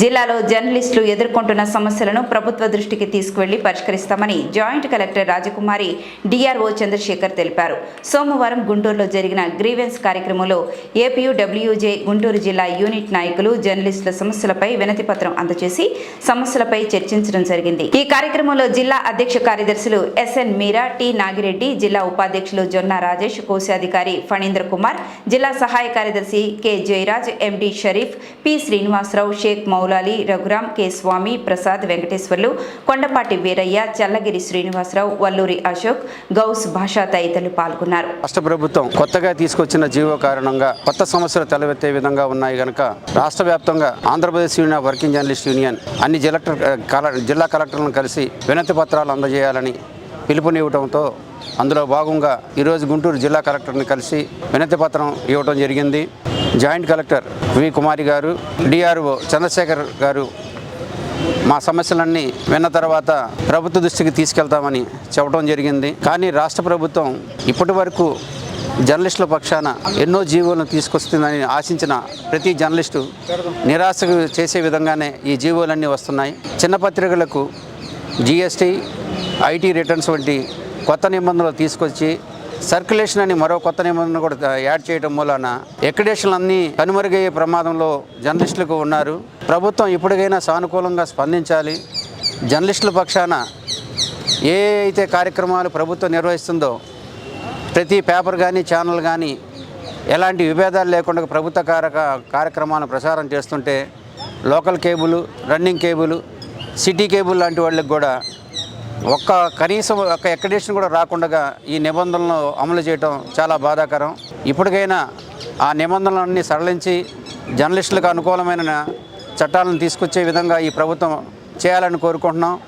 జిల్లాలో జర్నలిస్టులు ఎదుర్కొంటున్న సమస్యలను ప్రభుత్వ దృష్టికి తీసుకువెళ్ళి పరిష్కరిస్తామని joint collector Rajakumari DRO Chandrasekhar తెలిపారు. సోమవారం గుంటూరులో జరిగిన గ్రీవెన్స్ కార్యక్రమంలో ఏపీయూడబ్ల్యూజే గుంటూరు జిల్లా యూనిట్ నాయకులు జర్నలిస్టుల సమస్యలపై వినతి పత్రం అందజేసి సమస్యలపై చర్చించడం జరిగింది. ఈ కార్యక్రమంలో జిల్లా అధ్యక్ష కార్యదర్శులు ఎస్ఎన్ మీరా టి నాగిరెడ్డి జిల్లా ఉపాధ్యక్షులు జొన్న రాజేష్ కోశాధికారి ఫణీంద్ర కుమార్ జిల్లా సహాయ కార్యదర్శి K Jayaraj MD Sharif P Srinivasa Rao Sheikh Moulali Raghuram K. Swamy Prasad Venkateswarlu Kondapati Veeraiah Challagiri Srinivasa Rao Valluri Ashok Ghouse Basha తదితరులు పాల్గొన్నారు. రాష్ట్ర ప్రభుత్వం కొత్తగా తీసుకొచ్చిన జీవో కారణంగా కొత్త సమస్యలు తలెత్తే విధంగా ఉన్నాయి కనుక రాష్ట్ర వ్యాప్తంగా Andhra Pradesh union working journalist union అన్ని జిల్లా జిల్లా కలెక్టర్లను కలిసి వినతి పత్రాలు అందజేయాలని పిలుపునివ్వడంతో అందులో భాగంగా ఈరోజు గుంటూరు జిల్లా కలెక్టర్ని కలిసి వినతి పత్రం ఇవ్వడం జరిగింది. జాయింట్ కలెక్టర్ వి కుమారి గారు డిఆర్ఓ చంద్రశేఖర్ గారు మా సమస్యలన్నీ విన్న తర్వాత ప్రభుత్వ దృష్టికి తీసుకెళ్తామని చెప్పడం జరిగింది. కానీ రాష్ట్ర ప్రభుత్వం ఇప్పటి వరకు జర్నలిస్టుల పక్షాన ఎన్నో జీవోలను తీసుకొస్తుందని ఆశించిన ప్రతి జర్నలిస్టు నిరాశ చేసే విధంగానే ఈ జీవోలన్నీ వస్తున్నాయి. చిన్న పత్రికలకు జిఎస్టీ ఐటీ రిటర్న్స్ వంటి కొత్త నిబంధనలు తీసుకొచ్చి సర్క్యులేషన్ అని మరో కొత్త నిబంధన కూడా యాడ్ చేయడం మూలాన ఎక్కడేషన్లు అన్నీ కనుమరుగయ్యే ప్రమాదంలో జర్నలిస్టులకు ఉన్నారు. ప్రభుత్వం ఇప్పటికైనా సానుకూలంగా స్పందించాలి. జర్నలిస్టుల పక్షాన ఏ అయితే కార్యక్రమాలు ప్రభుత్వం నిర్వహిస్తుందో ప్రతి పేపర్ కానీ ఛానల్ కానీ ఎలాంటి విభేదాలు లేకుండా ప్రభుత్వ కారక కార్యక్రమాలను ప్రసారం చేస్తుంటే local cable running cable city cable లాంటి వాళ్ళకి కూడా ఒక్క కనీసం ఒక్క ఎక్కడేషన్ కూడా రాకుండా ఈ నిబంధనలను అమలు చేయడం చాలా బాధాకరం. ఇప్పటికైనా ఆ నిబంధనలన్నీ సడలించి జర్నలిస్టులకు అనుకూలమైన చట్టాలను తీసుకొచ్చే విధంగా ఈ ప్రభుత్వం చేయాలని కోరుకుంటున్నాం.